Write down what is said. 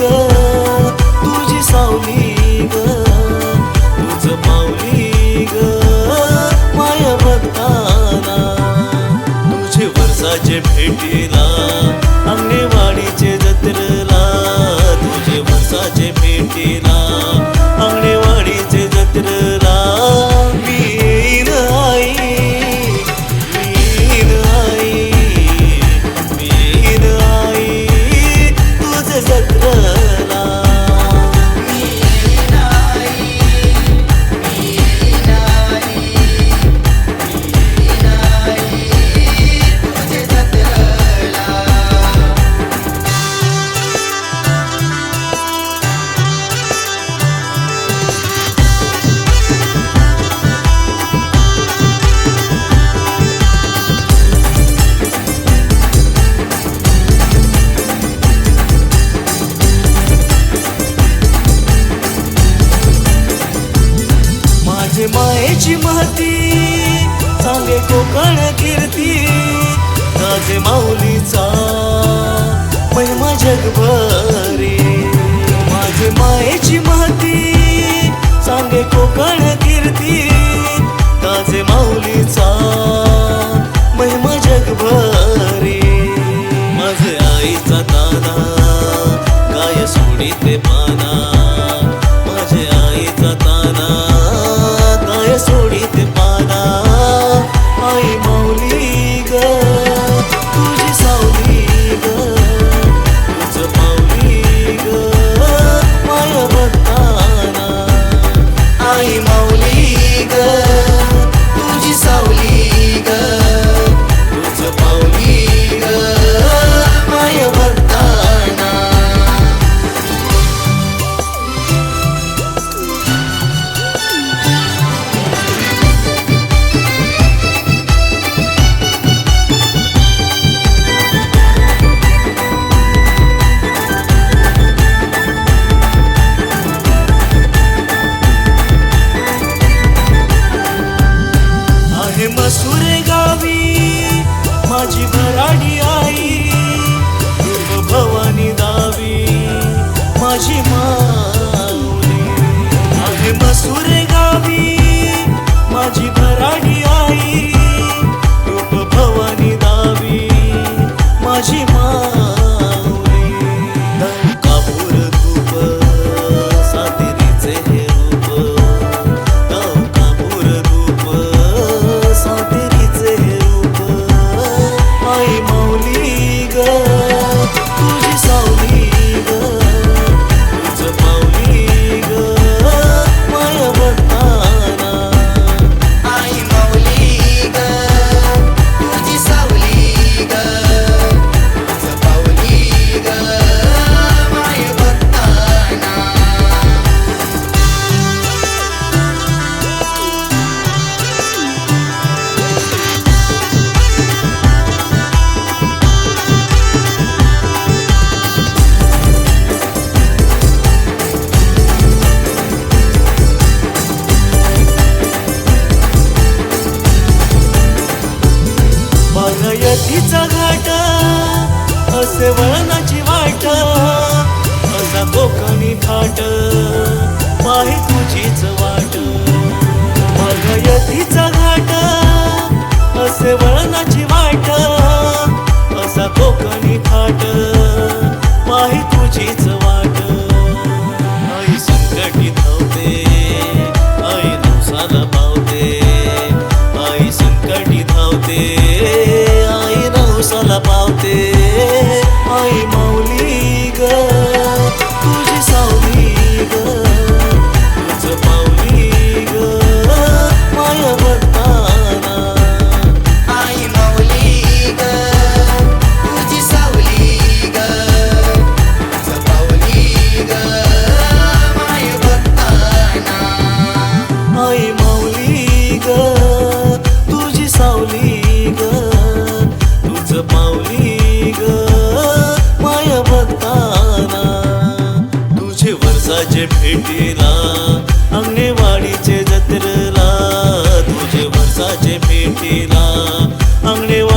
ग तुझी सावली ग तुझ माऊली ग माया भक्ताना तुझे वर्षाचे भेटीला मायेची सांगे कोकण कीर्ती राजे माऊलीचा Guardian. असे वळणाची वाट. असा कोकणी थाट. पाहि तुझीच वाट. मग यतीचा घाट. असे वळणाची वाट. असा कोकणी थाट. पाहि तुझीच वाट. आई संकटी धावते आई नवसाला पावते. आई संकटी धावते आई नवसाला पावते. तुझे भेटीला अंगणेवाडीचे जत्रेला तुझे वसाचे भेटीला अंगणेवाडी